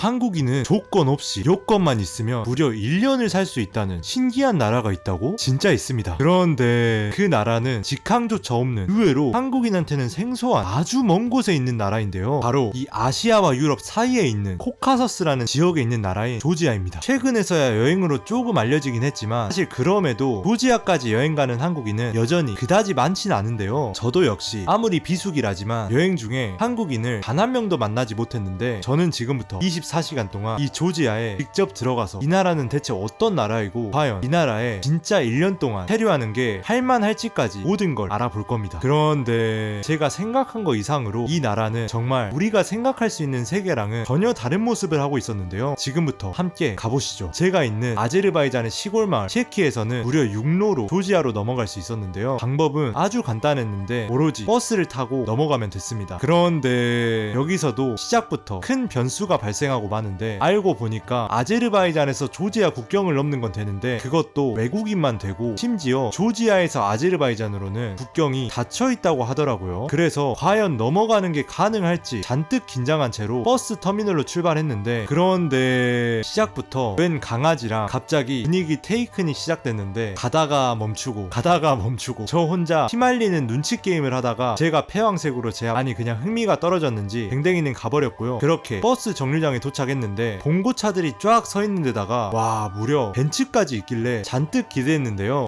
한국인은 조건 없이 요건만 있으면 무려 1년을 살 수 있다는 신기한 나라가 있다고? 진짜 있습니다. 그런데 그 나라는 직항조차 없는 의외로 한국인한테는 생소한 아주 먼 곳에 있는 나라인데요. 바로 이 아시아와 유럽 사이에 있는 코카서스라는 지역에 있는 나라인 조지아입니다. 최근에서야 여행으로 조금 알려지긴 했지만 사실 그럼에도 조지아까지 여행 가는 한국인은 여전히 그다지 많진 않은데요. 저도 역시 아무리 비수기라지만 여행 중에 한국인을 단 한 명도 만나지 못했는데 저는 지금부터 24 시간 동안 이 조지아에 직접 들어가서 이 나라는 대체 어떤 나라이고 과연 이 나라에 진짜 1년 동안 체류하는 게 할만할지까지 모든 걸 알아볼 겁니다. 그런데 제가 생각한 거 이상으로 이 나라는 정말 우리가 생각할 수 있는 세계랑은 전혀 다른 모습을 하고 있었는데요. 지금부터 함께 가보시죠. 제가 있는 아제르바이잔의 시골 마을 체키에서는 무려 육로로 조지아로 넘어갈 수 있었는데요. 방법은 아주 간단했는데 오로지 버스를 타고 넘어가면 됐습니다. 그런데 여기서도 시작부터 큰 변수가 발생하고 마는데 알고 보니까 아제르바이잔에서 조지아 국경을 넘는 건 되는데 그것도 외국인만 되고 심지어 조지아에서 아제르바이잔으로는 국경이 닫혀 있다고 하더라고요. 그래서 과연 넘어가는 게 가능할지 잔뜩 긴장한 채로 버스 터미널로 출발했는데 그런데 시작부터 웬 강아지랑 갑자기 분위기 테이큰이 시작됐는데 가다가 멈추고 가다가 멈추고 저 혼자 휘말리는 눈치 게임을 하다가 제가 패왕색으로 제압 아니 그냥 흥미가 떨어졌는지 댕댕이는 가버렸고요. 그렇게 버스 정류장에 도착 했는데 봉고차들이 쫙 서 있는 데다가 와 무려 벤츠까지 있길래 잔뜩 기대했는데요.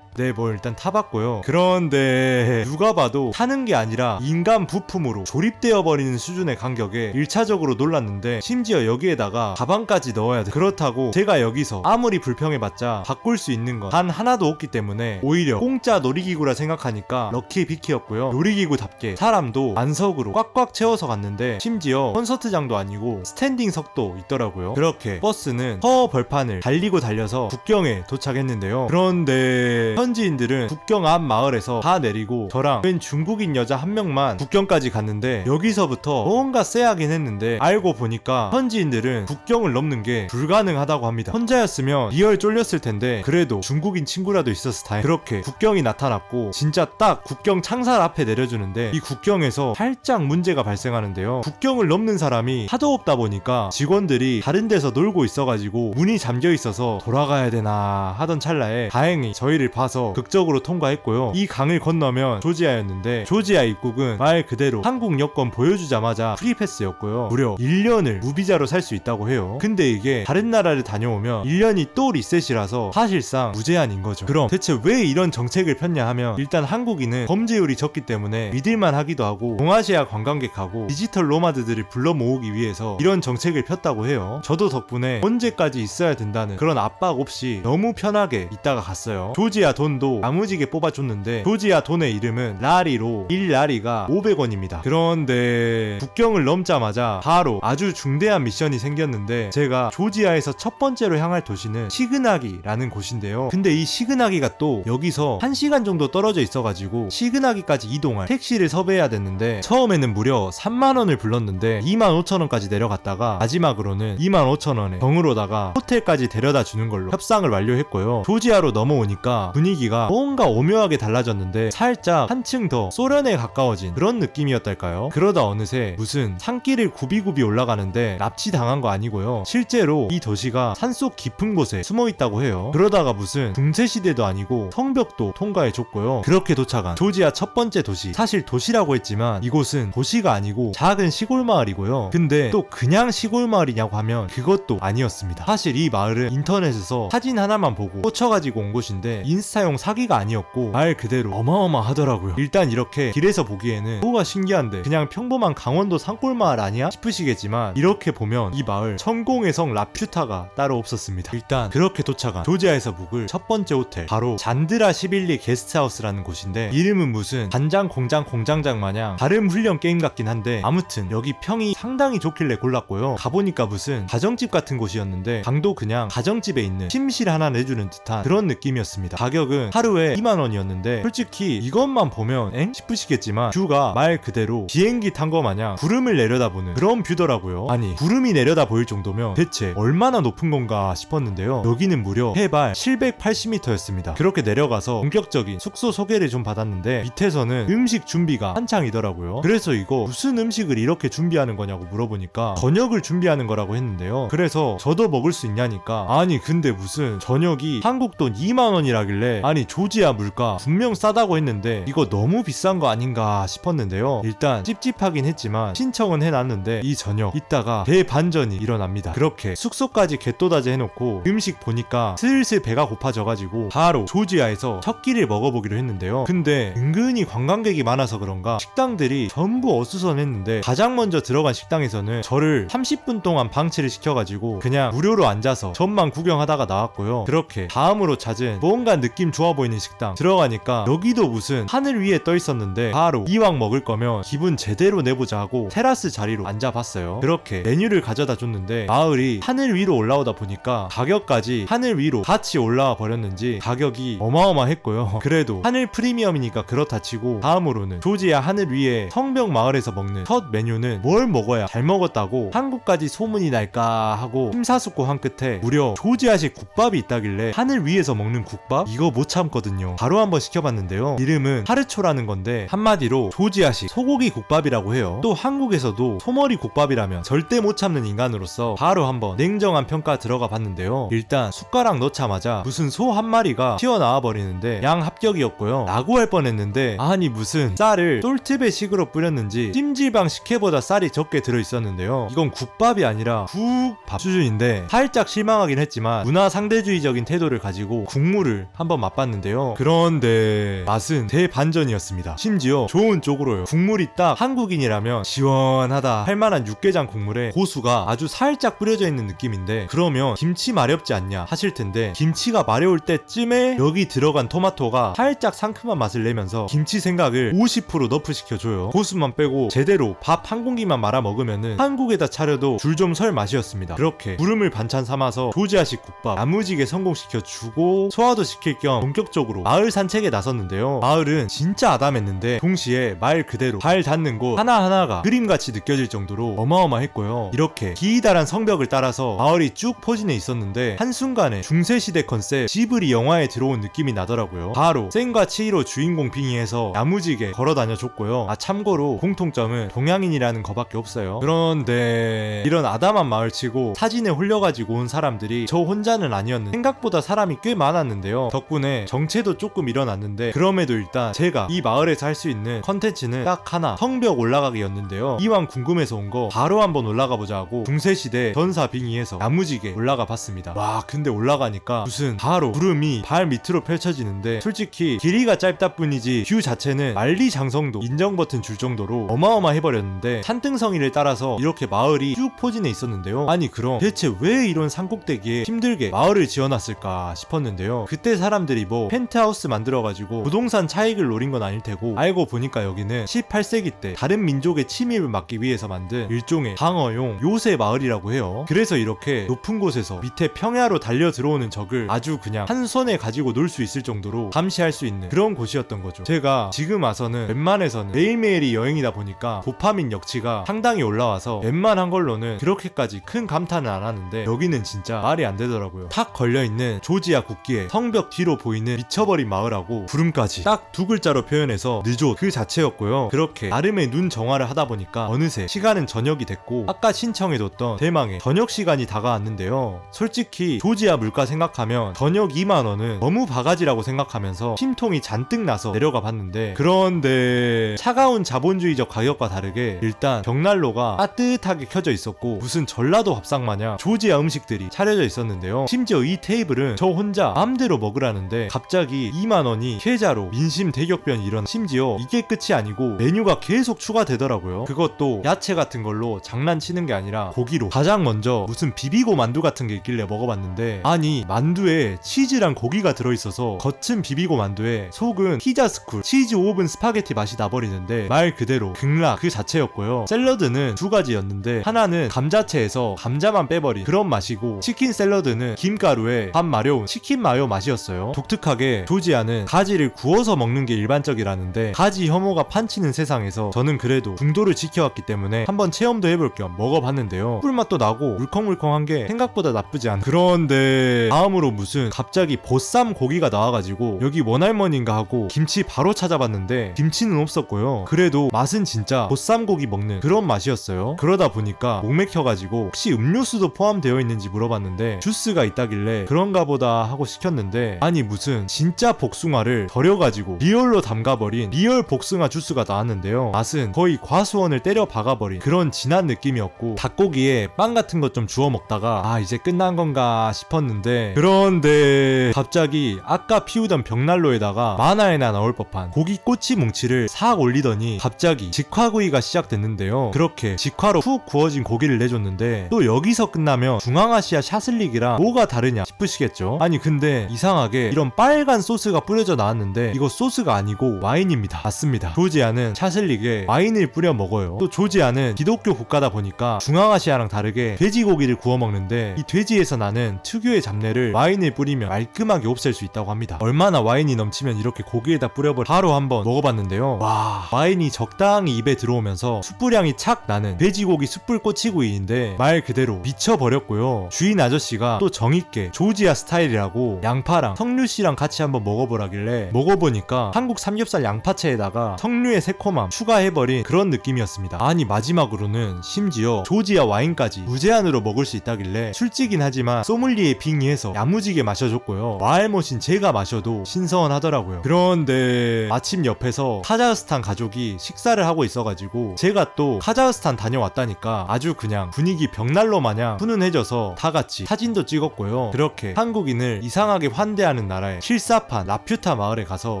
네, 뭐 일단 타봤고요. 그런데 누가 봐도 타는 게 아니라 인간 부품으로 조립되어 버리는 수준의 간격에 1차적으로 놀랐는데 심지어 여기에다가 가방까지 넣어야 돼. 그렇다고 제가 여기서 아무리 불평해봤자 바꿀 수 있는 건 단 하나도 없기 때문에 오히려 공짜 놀이기구라 생각하니까 럭키 비키였고요. 놀이기구답게 사람도 만석으로 꽉꽉 채워서 갔는데 심지어 콘서트장도 아니고 스탠딩 석도 있더라고요. 그렇게 버스는 허 벌판을 달리고 달려서 국경에 도착했는데요. 그런데 현지인들은 국경 앞 마을에서 다 내리고 저랑 웬 중국인 여자 한 명만 국경까지 갔는데 여기서부터 뭔가 쎄하긴 했는데 알고 보니까 현지인들은 국경을 넘는 게 불가능하다고 합니다. 혼자였으면 리얼 쫄렸을 텐데 그래도 중국인 친구라도 있었을 다행. 그렇게 국경이 나타났고 진짜 딱 국경 창살 앞에 내려주는데 이 국경에서 살짝 문제가 발생하는데요. 국경을 넘는 사람이 하도 없다 보니까 직원들이 다른 데서 놀고 있어가지고 문이 잠겨 있어서 돌아가야 되나 하던 찰나에 다행히 저희를 봐서 극적으로 통과했고요. 이 강을 건너면 조지아였는데 조지아 입국은 말 그대로 한국 여권 보여주자마자 프리패스였고요. 무려 1년을 무비자로 살 수 있다고 해요. 근데 이게 다른 나라를 다녀오면 1년이 또 리셋이라서 사실상 무제한인 거죠. 그럼 대체 왜 이런 정책을 폈냐 하면 일단 한국인은 범죄율이 적기 때문에 믿을만 하기도 하고 동아시아 관광객하고 디지털 노마드들을 불러 모으기 위해서 이런 정책을 폈다고 해요. 저도 덕분에 언제까지 있어야 된다는 그런 압박 없이 너무 편하게 있다가 갔어요. 조지아 돈도 야무지게 뽑아줬는데 조지아 돈의 이름은 라리로 1라리가 500원입니다. 그런데 국경을 넘자마자 바로 아주 중대한 미션이 생겼는데 제가 조지아에서 첫 번째로 향할 도시는 시그나기라는 곳인데요. 근데 이 시그나기가 또 여기서 1시간 정도 떨어져 있어가지고 시그나기까지 이동할 택시를 섭외해야 됐는데 처음에는 무려 3만원을 불렀는데 2만5천원까지 내려갔다가 마지막으로는 2만5천원에 정으로다가 호텔까지 데려다 주는 걸로 협상을 완료했고요. 조지아로 넘어오니까 분위기 가 뭔가 오묘하게 달라졌는데 살짝 한층 더 소련에 가까워진 그런 느낌이었달까요? 그러다 어느새 무슨 산길을 굽이굽이 올라가는데 납치당한 거 아니고요. 실제로 이 도시가 산속 깊은 곳에 숨어 있다고 해요. 그러다가 무슨 중세시대도 아니고 성벽도 통과해줬고요. 그렇게 도착한 조지아 첫 번째 도시. 사실 도시라고 했지만 이곳은 도시가 아니고 작은 시골 마을이고요. 근데 또 그냥 시골 마을이냐고 하면 그것도 아니었습니다. 사실 이 마을은 인터넷에서 사진 하나만 보고 꽂혀가지고 온 곳인데 인스타 용 사기가 아니었고 말 그대로 어마어마하더라고요. 일단 이렇게 길에서 보기에는 뭐가 신기한데 그냥 평범한 강원도 산골 마을 아니야? 싶으시겠지만 이렇게 보면 이 마을 천공의 성 라퓨타가 따로 없었습니다. 일단 그렇게 도착한 조지아에서 묵을 첫 번째 호텔 바로 잔드라 11리 게스트하우스라는 곳인데 이름은 무슨 간장 공장 공장장 마냥 발음 훈련 게임 같긴 한데 아무튼 여기 평이 상당히 좋길래 골랐고요. 가보니까 무슨 가정집 같은 곳이었는데 방도 그냥 가정집에 있는 침실 하나 내주는 듯한 그런 느낌이었습니다. 가격은 가격은 하루에 2만원이었는데 솔직히 이것만 보면 엥? 싶으시겠지만 뷰가 말 그대로 비행기 탄 거 마냥 구름을 내려다보는 그런 뷰더라고요. 아니 구름이 내려다 보일 정도면 대체 얼마나 높은 건가 싶었는데요. 여기는 무려 해발 780m였습니다. 그렇게 내려가서 본격적인 숙소 소개를 좀 받았는데 밑에서는 음식 준비가 한창이더라고요. 그래서 이거 무슨 음식을 이렇게 준비하는 거냐고 물어보니까 저녁을 준비하는 거라고 했는데요. 그래서 저도 먹을 수 있냐니까 아니 근데 무슨 저녁이 한국 돈 2만 원이라길래 아니 조지아 물가 분명 싸다고 했는데 이거 너무 비싼 거 아닌가 싶었는데요. 일단 찝찝하긴 했지만 신청은 해놨는데 이 저녁 이따가 대반전이 일어납니다. 그렇게 숙소까지 개또다지 해놓고 음식 보니까 슬슬 배가 고파져가지고 바로 조지아에서 첫 끼를 먹어보기로 했는데요. 근데 은근히 관광객이 많아서 그런가 식당들이 전부 어수선했는데 가장 먼저 들어간 식당에서는 저를 30분 동안 방치를 시켜가지고 그냥 무료로 앉아서 전만 구경하다가 나왔고요. 그렇게 다음으로 찾은 뭔가 느낌 좋아 보이는 식당 들어가니까 여기도 무슨 하늘 위에 떠 있었는데 바로 이왕 먹을 거면 기분 제대로 내보자 하고 테라스 자리로 앉아봤어요 그렇게 메뉴를 가져다 줬는데 마을이 하늘 위로 올라오다 보니까 가격까지 하늘 위로 같이 올라와 버렸는지 가격이 어마어마했고요 그래도 하늘 프리미엄이니까 그렇다 치고 다음으로는 조지아 하늘 위에 성벽 마을에서 먹는 첫 메뉴는 뭘 먹어야 잘 먹었다고 한국까지 소문이 날까 하고 심사숙고한 끝에 무려 조지아식 국밥이 있다길래 하늘 위에서 먹는 국밥? 이거 못 참거든요. 바로 한번 시켜봤는데요. 이름은 하르초라는 건데 한마디로 조지아식 소고기 국밥이라고 해요. 또 한국에서도 소머리 국밥이라면 절대 못 참는 인간으로서 바로 한번 냉정한 평가 들어가 봤는데요. 일단 숟가락 넣자마자 무슨 소 한 마리가 튀어나와 버리는데 양 합격이었고요. 라고 할 뻔했는데 아니 무슨 쌀을 똘트베 식으로 뿌렸는지 찜질방 식혜보다 쌀이 적게 들어있었는데요. 이건 국밥이 아니라 국밥 수준인데 살짝 실망하긴 했지만 문화 상대주의적인 태도를 가지고 국물을 한번 맛봤는데요. 그런데 맛은 대반전이었습니다. 심지어 좋은 쪽으로요. 국물이 딱 한국인이라면 시원하다 할 만한 육개장 국물에 고수가 아주 살짝 뿌려져 있는 느낌인데 그러면 김치 마렵지 않냐 하실 텐데 김치가 마려울 때쯤에 여기 들어간 토마토가 살짝 상큼한 맛을 내면서 김치 생각을 50% 너프 시켜줘요. 고수만 빼고 제대로 밥 한 공기만 말아 먹으면은 한국에다 차려도 줄 좀 설 맛이었습니다. 그렇게 구름을 반찬 삼아서 조지아식 국밥 야무지게 성공시켜 주고 소화도 시킬 겸 본격적으로 마을 산책에 나섰는데요. 마을은 진짜 아담했는데 동시에 말 그대로 발 닿는 곳 하나하나가 그림같이 느껴질 정도로 어마어마했고요. 이렇게 기이다란 성벽을 따라서 마을이 쭉 포진해 있었는데 한순간에 중세시대 컨셉 지브리 영화에 들어온 느낌이 나더라고요. 바로 센과 치히로 주인공 빙의해서 야무지게 걸어 다녀줬고요. 아 참고로 공통점은 동양인이라는 거밖에 없어요. 그런데 이런 아담한 마을치고 사진에 홀려가지고 온 사람들이 저 혼자는 아니었는데 생각보다 사람이 꽤 많았는데요. 덕분에 정체도 조금 일어났는데 그럼에도 일단 제가 이 마을에서 할 수 있는 컨텐츠는 딱 하나 성벽 올라가기였는데요. 이왕 궁금해서 온 거 바로 한번 올라가 보자 하고 중세시대 전사 빙의해서 야무지게 올라가 봤습니다. 와 근데 올라가니까 무슨 바로 구름이 발 밑으로 펼쳐지는데 솔직히 길이가 짧다 뿐이지 뷰 자체는 만리 장성도 인정 버튼 줄 정도로 어마어마해버렸는데 산등성이를 따라서 이렇게 마을이 쭉 포진해 있었는데요. 아니 그럼 대체 왜 이런 산꼭대기에 힘들게 마을을 지어놨을까 싶었는데요. 그때 사람들 이 뭐 펜트하우스 만들어가지고 부동산 차익을 노린 건 아닐 테고 알고 보니까 여기는 18세기 때 다른 민족의 침입을 막기 위해서 만든 일종의 방어용 요새 마을이라고 해요. 그래서 이렇게 높은 곳에서 밑에 평야로 달려 들어오는 적을 아주 그냥 한 손에 가지고 놀 수 있을 정도로 감시할 수 있는 그런 곳이었던 거죠. 제가 지금 와서는 웬만해서는 매일매일이 여행이다 보니까 도파민 역치가 상당히 올라와서 웬만한 걸로는 그렇게까지 큰 감탄은 안 하는데 여기는 진짜 말이 안 되더라고요. 탁 걸려있는 조지아 국기에 성벽 뒤로 보이는 미쳐버린 마을하고 구름까지 딱 두 글자로 표현해서 느조 그 자체였고요. 그렇게 나름의 눈 정화를 하다 보니까 어느새 시간은 저녁이 됐고 아까 신청해뒀던 대망의 저녁 시간이 다가왔는데요. 솔직히 조지아 물가 생각하면 저녁 2만 원은 너무 바가지라고 생각하면서 심통이 잔뜩 나서 내려가 봤는데 그런데 차가운 자본주의적 가격과 다르게 일단 벽난로가 따뜻하게 켜져 있었고 무슨 전라도 밥상 마냥 조지아 음식들이 차려져 있었는데요. 심지어 이 테이블은 저 혼자 마음대로 먹으라는 데 갑자기 2만 원이 계좌로 민심 대격변이 일어나 심지어 이게 끝이 아니고 메뉴가 계속 추가되더라고요. 그것도 야채 같은 걸로 장난치는 게 아니라 고기로. 가장 먼저 무슨 비비고 만두 같은 게 있길래 먹어봤는데 아니 만두에 치즈랑 고기가 들어있어서 겉은 비비고 만두에 속은 피자 스쿨 치즈 오븐 스파게티 맛이 나버리는데 말 그대로 극락 그 자체였고요. 샐러드는 두 가지였는데 하나는 감자채에서 감자만 빼버린 그런 맛이고 치킨 샐러드는 김가루에 밥 마려운 치킨 마요 맛이었어요 독특하게 조지아는 가지를 구워서 먹는 게 일반적이라는데 가지 혐오가 판치는 세상에서 저는 그래도 궁도를 지켜왔기 때문에 한번 체험도 해볼 겸 먹어봤는데요. 꿀맛도 나고 물컹물컹한 게 생각보다 나쁘지 않아. 그런데 다음으로 무슨 갑자기 보쌈 고기가 나와가지고 여기 원할머니인가 하고 김치 바로 찾아봤는데 김치는 없었고요. 그래도 맛은 진짜 보쌈 고기 먹는 그런 맛이었어요. 그러다 보니까 목 맥혀가지고 혹시 음료수도 포함되어 있는지 물어봤는데 주스가 있다길래 그런가 보다 하고 시켰는데 아니 무슨 진짜 복숭아를 덜여가지고 리얼로 담가버린 리얼 복숭아 주스가 나왔는데요. 맛은 거의 과수원을 때려 박아버린 그런 진한 느낌이었고 닭고기에 빵 같은 것 좀 주워 먹다가 아 이제 끝난 건가 싶었는데 그런데 갑자기 아까 피우던 벽난로에다가 만화에나 나올 법한 고기 꼬치 뭉치를 싹 올리더니 갑자기 직화구이가 시작됐는데요. 그렇게 직화로 푹 구워진 고기를 내줬는데 또 여기서 끝나면 중앙아시아 샤슬릭이랑 뭐가 다르냐 싶으시겠죠? 아니 근데 이상하게 이런 빨간 소스가 뿌려져 나왔는데 이거 소스가 아니고 와인입니다. 맞습니다. 조지아는 샤슬릭에 와인을 뿌려 먹어요. 또 조지아는 기독교 국가다 보니까 중앙아시아랑 다르게 돼지고기를 구워 먹는데 이 돼지에서 나는 특유의 잡내를 와인을 뿌리면 말끔하게 없앨 수 있다고 합니다. 얼마나 와인이 넘치면 이렇게 고기에다 뿌려버려 바로 한번 먹어봤는데요. 와 와인이 적당히 입에 들어오면서 숯불향이 착 나는 돼지고기 숯불 꼬치구이인데 말 그대로 미쳐버렸고요. 주인 아저씨가 또 정있게 조지아 스타일이라고 양파랑 석류 씨랑 같이 한번 먹어보라길래 먹어보니까 한국 삼겹살 양파채에다가 석류의 새콤함 추가해버린 그런 느낌이었습니다. 아니 마지막으로는 심지어 조지아 와인까지 무제한으로 먹을 수 있다길래 술찌긴 하지만 소믈리에 빙의해서 야무지게 마셔줬고요. 와알못인 제가 마셔도 신선하더라고요. 그런데 마침 옆에서 카자흐스탄 가족이 식사를 하고 있어가지고 제가 또 카자흐스탄 다녀왔다니까 아주 그냥 분위기 벽난로 마냥 훈훈해져서 다 같이 사진도 찍었고요. 그렇게 한국인을 이상하게 환대하는 나라의 실사파 라퓨타 마을에 가서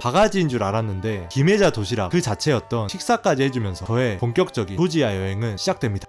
바가지인 줄 알았는데 김혜자 도시락 그 자체였던 식사까지 해주면서 저의 본격적인 조지아 여행은 시작됩니다.